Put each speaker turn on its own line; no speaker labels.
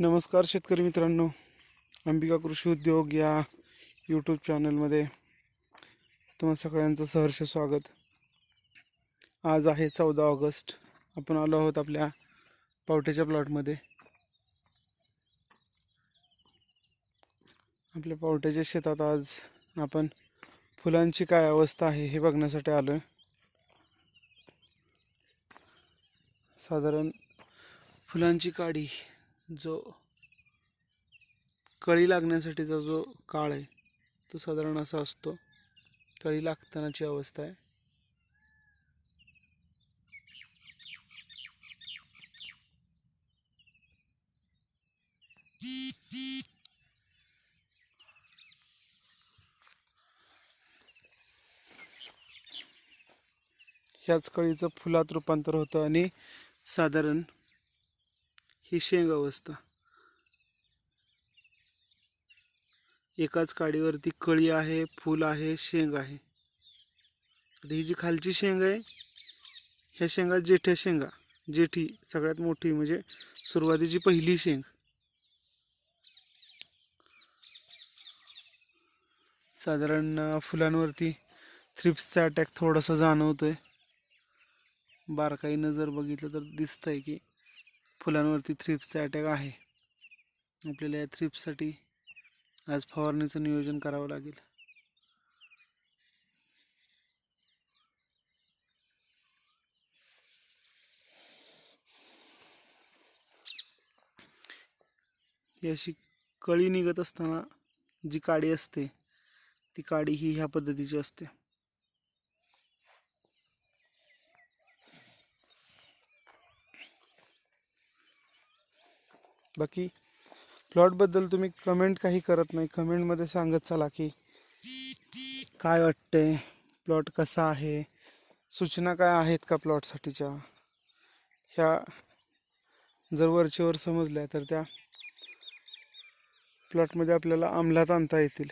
नमस्कार शेतकरी मित्रांनो. अंबिका कृषी उद्योग या यूट्यूब चॅनलमध्ये तुम्हा सगळ्यांचं सहर्ष स्वागत. आज आहे चौदा ऑगस्ट. आपण आलो आहोत आपल्या पावट्याच्या प्लॉटमध्ये. आपल्या पावट्याच्या शेतात आज आपण फुलांची काय अवस्था आहे हे बघण्यासाठी आलो साधारण फुलांची काडी जो कळी लागण्यासाठीचा जो काळ आहे तो साधारण असा असतो. कळी लागतानाची अवस्था आहे. ह्याच कळीचं फुलात रूपांतर होतं आणि साधारण ही शेंग अवस्था. एकाच काडीवरती कळी आहे फूल आहे शेंग आहे. ही जी खालची शेंग आहे ह्या शेंगा जेठ्या शेंगा. जेठी सगळ्यात मोठी म्हणजे सुरुवातीची पहिली शेंग. साधारण फुलांवरती थ्रिप्सचा अटॅक थोडासा जाणवतोय. बारकाईनं जर बघितलं तर दिसतंय की फुलांवरती थ्रिप्सचा अटॅक आहे. आपल्याला या थ्रिप्ससाठी आज फवारणीचं नियोजन करावं लागेल. ही अशी कळी निघत असताना जी काडी असते ती काडी ही ह्या पद्धतीची असते. बाकी प्लॉटबद्दल तुम्ही कमेंट काही करत नाही. कमेंटमध्ये सांगत चला की काय वाटतंय? प्लॉट कसा आहे? सूचना काय आहेत का प्लॉटसाठीच्या ह्या जर वरचेवर समजल्या तर त्या प्लॉटमध्ये आपल्याला अंमलात आणता येतील.